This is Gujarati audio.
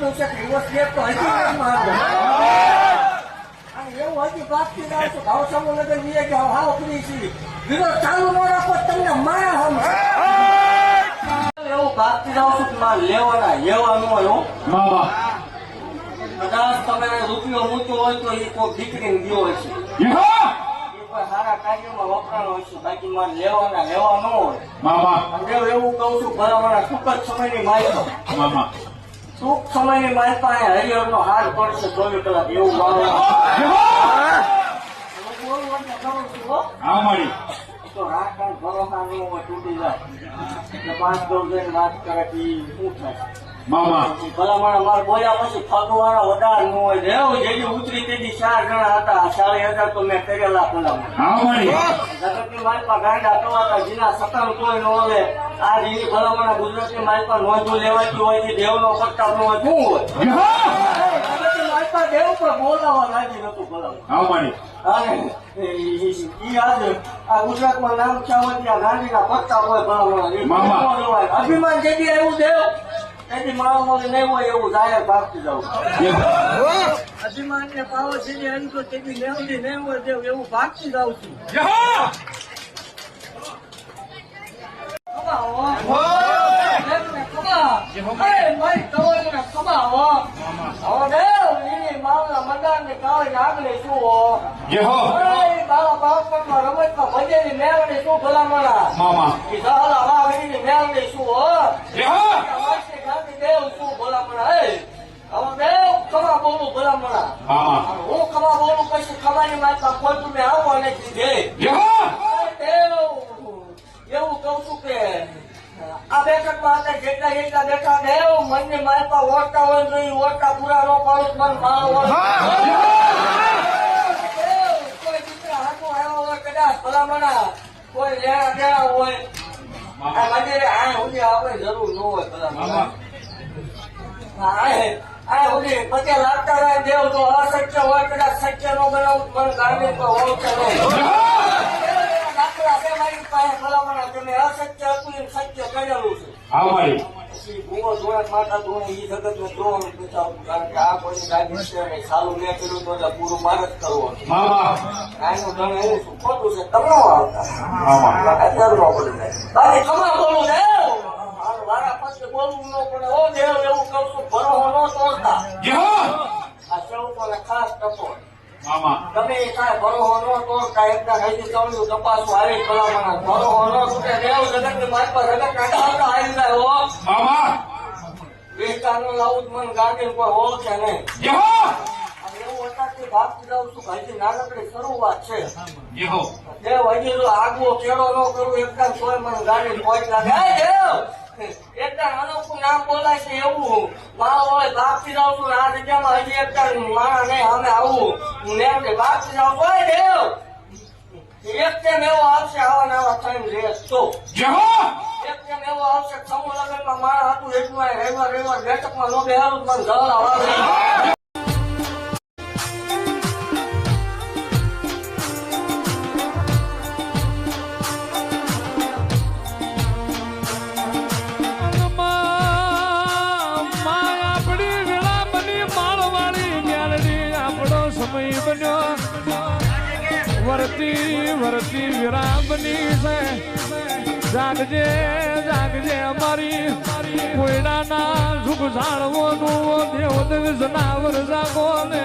છે કે હોય તો એ કોઈ દીકરીને ગયો એ સારા કાર્યમાં મારે લેવાના લેવા ન હોય એવું કહું છું ભરાવાના જ સમયની માહિતી ટૂંક સમયની માહિતી પાસે હરિહરનો હાર પડશે ચોવીસ કલાક એવું મારું. મારી. તો રાખણ ભરોસા નહીં તૂટી જાય. એટલે પાંચ દોઢ વાત કરે કે શું થાય? બાબા પછી ભલામણા માર બોલ્યા પછી ફગવાળા વધારે ન હોય. એવું જેથી ઉતરી તેની ચાર જણા હતા. ચાલીસ હજાર તો મેં કરેલા ભલામણ. આ મારી. જગતની માલપા ગાંડા કવાતા જીના સકામ કોઈ ન લે આ રીની ભલામણા ગુજરાતની માલપા નોંધું લેવાતી હોય છે દેવનો પ્રતાપ નો હોય શું હોય? માલપા દેવ પર બોલાવા રાજી નતું ભલામણ. આ મારી. અને ઈ આજે આ ગુજરાતમાં નામ ચાવતિયા ગાંધીના પત્તા હોય મામા. લેવાય. અભિમાન જેથી એવું દેવ. મારા મોઢે નહીં હોય એવું જાહેર ભાગતી જાઉં. અભિમાન ને પાવર જેથી એમ તો તેથી લેવડી નહીં હોય દેવ એવું ભાગતી જાઉં છું. યહો હું. ખબર બોલું પછી ખબરની માતા ખોટું મેં આવો અને કીધે એવું કઉ છું કે આ બેઠકમાં હતા જેટલા જેટલા બેઠા દેવ મનની માલપા ઓળતા હોય ઈ ઓળતા પૂરા ન પાડું મન મારો કોઈ દીકરા હાથું આવ્યો હોય કદાચ ભલામણા કોઈ લેણા દેણા હોય. આ મંદિરે આ સુધી આપણે જરૂર ન હોય ભલામણા. આ સુધી પતે લાગતા રહે દેવ તો અસત્ય હોય કદાચ સત્ય નો બનાવું તો મને તો ઓળખે નહીં. દાખલા છે મારી પાસે ભલામણા કે મેં અસત્ય હતું એમ સત્ય કરેલું છે. આ મારી. પછી ભૂવો જોડે માતા ધોણે ઈ જગતને જોવાનું પૂછાવું કારણ કે આ કોઈ ગાડી છે નહીં સારું મેં કર્યું તો એટલે પૂરું મારે જ કરવું આનું છું ખોટું છે તમે આવતા. અત્યારે નો પડે બાકી તમે બોલું દેવ ટપો મામા. તમે કાંઈ ભરોહો ન તોડતા એકદમ હજી તમને તપાસું આવી ભલામણા ભરોહો ન તૂટે દેવ મારી જગત કાઢા આવી જાય હો. મામા. વેચતાનું લાવું મને ગાંધી કોઈ ઓળખે નહીં. એવું અત્યારથી ભાગતી જાઉં છું હજી નાનકડી શરૂઆત છે. દેવ હજી આગવો કેળો ન કરું એકદમ તોય મને ગાડી પહોંચ લાગે. દેવ! એકદમ અનોખું નામ બોલાય છે એવું. મારો હોયથી જાઉં છું ને આ જગ્યામાં હજી એક મારા નહીં અમે આવું. ને એમને ભાગતી જાઉં છું હે દેવ એક ટાઈમ એવો આવશે આવા ને આવા ટાઈમ રે તો. એક ટાઈમ એવો આવશે કે સમૂહ લગ્નમાં મારા હતું એટલું રહેવા રહેવા બેઠકમાં નો બેહારું પણ ઘર ગળા સમય બન્યો. વરતી વરતી વિરા બની છે. જાગજે જાગજે અમારી. કોયડાના સુખ જાળવો નું દેવ દેવ જનાવર જાગો ને